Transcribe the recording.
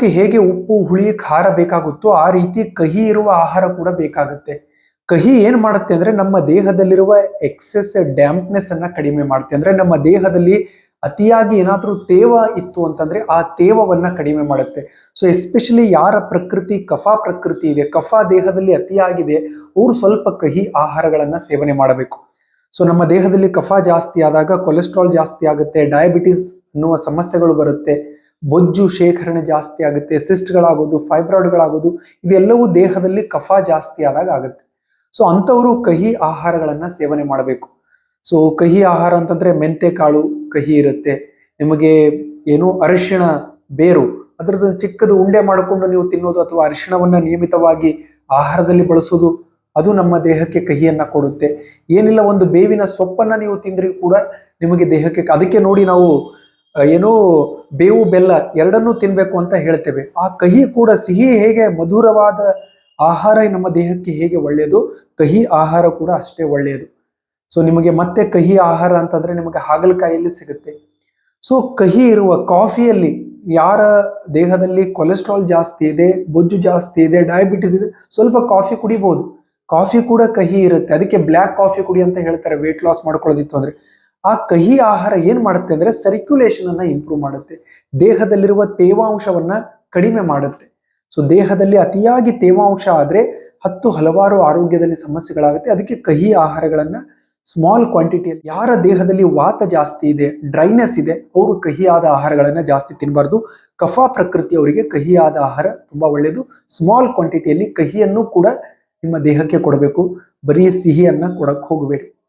ದೇಹಕ್ಕೆ ಹೇಗೆ ಉಪ್ಪು, ಹುಳಿ, ಖಾರ ಬೇಕಾಗುತ್ತೋ ಆ ರೀತಿ ಕಹಿ ಇರುವ ಆಹಾರ ಕೂಡ ಬೇಕಾಗುತ್ತೆ. ಕಹಿ ಏನ್ ಮಾಡುತ್ತೆ ಅಂದ್ರೆ ನಮ್ಮ ದೇಹದಲ್ಲಿರುವ ಎಕ್ಸೆಸ್ ಡ್ಯಾಂಪ್ನೆಸ್ ಅನ್ನ ಕಡಿಮೆ ಮಾಡುತ್ತೆ. ಅಂದ್ರೆ ನಮ್ಮ ದೇಹದಲ್ಲಿ ಅತಿಯಾಗಿ ಏನಾದರೂ ತೇವ ಇತ್ತು ಅಂತಂದ್ರೆ ಆ ತೇವವನ್ನ ಕಡಿಮೆ ಮಾಡುತ್ತೆ. ಸೊ ಎಸ್ಪೆಷಲಿ ಯಾರ ಪ್ರಕೃತಿ, ಕಫ ಪ್ರಕೃತಿ ಇದೆ. ಕಫ ದೇಹದಲ್ಲಿ ಅತಿಯಾಗಿದೆ. ಅವರು ಸ್ವಲ್ಪ ಕಹಿ ಆಹಾರಗಳನ್ನ ಸೇವನೆ ಮಾಡಬೇಕು. ಸೊ ನಮ್ಮ ದೇಹದಲ್ಲಿ ಕಫ ಜಾಸ್ತಿ ಆದಾಗ ಕೊಲೆಸ್ಟ್ರಾಲ್ ಜಾಸ್ತಿ ಆಗುತ್ತೆ ಡಯಾಬಿಟಿಸ್ ಅನ್ನುವ ಸಮಸ್ಯೆಗಳು ಬರುತ್ತೆ. ಬೊಜ್ಜು ಶೇಖರಣೆ ಜಾಸ್ತಿ ಆಗುತ್ತೆ, ಸಿಸ್ಟ್ಗಳಾಗೋದು, ಫೈಬ್ರಾಯ್ಡ್ಗಳಾಗೋದು, ಇದೆಲ್ಲವೂ ದೇಹದಲ್ಲಿ ಕಫ ಜಾಸ್ತಿ ಆದಾಗ ಆಗುತ್ತೆ. ಸೊ ಅಂಥವರು ಕಹಿ ಆಹಾರಗಳನ್ನು ಸೇವನೆ ಮಾಡಬೇಕು. ಸೊ ಕಹಿ ಆಹಾರ ಅಂತಂದ್ರೆ ಮೆಂತೆ ಕಾಳು ಕಹಿ ಇರುತ್ತೆ. ನಿಮಗೆ ಏನು ಅರಿಶಿಣ ಬೇರು ಅದರದ್ದು ಚಿಕ್ಕದು ಉಂಡೆ ಮಾಡಿಕೊಂಡು ನೀವು ತಿನ್ನೋದು ಅಥವಾ ಅರಿಶಿಣವನ್ನು ನಿಯಮಿತವಾಗಿ ಆಹಾರದಲ್ಲಿ ಬಳಸೋದು, ಅದು ನಮ್ಮ ದೇಹಕ್ಕೆ ಕಹಿಯನ್ನ ಕೊಡುತ್ತೆ. ಏನಿಲ್ಲ, ಒಂದು ಬೇವಿನ ಸೊಪ್ಪನ್ನ ನೀವು ತಿಂದ್ರಿ ಕೂಡ ನಿಮಗೆ ದೇಹಕ್ಕೆ, ಅದಕ್ಕೆ ನೋಡಿ ನಾವು ಏನೋ ಬೇವು ಬೆಲ್ಲ ಎರಡನ್ನೂ ತಿನ್ಬೇಕು ಅಂತ ಹೇಳ್ತೇವೆ. ಆ ಕಹಿ ಕೂಡ ಸಿಹಿ ಹೇಗೆ ಮಧುರವಾದ ಆಹಾರ ನಮ್ಮ ದೇಹಕ್ಕೆ ಹೇಗೆ ಒಳ್ಳೆಯದು? ಕಹಿ ಆಹಾರ ಕೂಡ ಅಷ್ಟೇ ಒಳ್ಳೆಯದು. ಸೊ ನಿಮಗೆ ಮತ್ತೆ ಕಹಿ ಆಹಾರ ಅಂತಂದ್ರೆ ನಿಮಗೆ ಹಾಗಲಕಾಯಿಯಲ್ಲಿ ಸಿಗುತ್ತೆ. ಸೊ ಕಹಿ ಇರುವ ಕಾಫಿಯಲ್ಲಿ ಯಾರ ದೇಹದಲ್ಲಿ ಕೊಲೆಸ್ಟ್ರಾಲ್ ಜಾಸ್ತಿ ಇದೆ, ಬೊಜ್ಜು ಜಾಸ್ತಿ ಇದೆ ಡಯಾಬಿಟಿಸ್ ಇದೆ, ಸ್ವಲ್ಪ ಕಾಫಿ ಕುಡಿಬಹುದು ಕಾಫಿ ಕೂಡ ಕಹಿ ಇರುತ್ತೆ. ಅದಕ್ಕೆ ಬ್ಲ್ಯಾಕ್ ಕಾಫಿ ಕುಡಿ ಅಂತ ಹೇಳ್ತಾರೆ ವೇಟ್ ಲಾಸ್ ಮಾಡ್ಕೊಳ್ಳೋದಿತ್ತು ಅಂದ್ರೆ. ಆ ಕಹಿ ಆಹಾರ ಏನ್ ಮಾಡುತ್ತೆ ಅಂದ್ರೆ ಸರ್ಕ್ಯುಲೇಷನ್ ಅನ್ನ ಇಂಪ್ರೂವ್ ಮಾಡುತ್ತೆ. ದೇಹದಲ್ಲಿರುವ ತೇವಾಂಶವನ್ನ ಕಡಿಮೆ ಮಾಡುತ್ತೆ. ಸೊ ದೇಹದಲ್ಲಿ ಅತಿಯಾಗಿ ತೇವಾಂಶ ಆದ್ರೆ ಹತ್ತು ಹಲವಾರು ಆರೋಗ್ಯದಲ್ಲಿ ಸಮಸ್ಯೆಗಳಾಗುತ್ತೆ. ಅದಕ್ಕೆ ಕಹಿ ಆಹಾರಗಳನ್ನ ಸ್ಮಾಲ್ ಕ್ವಾಂಟಿಟಿಯಲ್ಲಿ ಯಾರ ದೇಹದಲ್ಲಿ ವಾತ ಜಾಸ್ತಿ ಇದೆ ಡ್ರೈನೆಸ್ ಇದೆ, ಅವರು ಕಹಿಯಾದ ಆಹಾರಗಳನ್ನು ಜಾಸ್ತಿ ತಿನ್ನಬಾರ್ದು ಕಫ ಪ್ರಕೃತಿಯವರಿಗೆ ಕಹಿಯಾದ ಆಹಾರ ತುಂಬಾ ಒಳ್ಳೆಯದು ಸ್ಮಾಲ್ ಕ್ವಾಂಟಿಟಿಯಲ್ಲಿ ಕಹಿಯನ್ನು ಕೂಡ ನಿಮ್ಮ ದೇಹಕ್ಕೆ ಕೊಡಬೇಕು. ಬರೀ ಸಿಹಿಯನ್ನು ಕೊಡಕ್ಕೆ ಹೋಗಬೇಡಿ.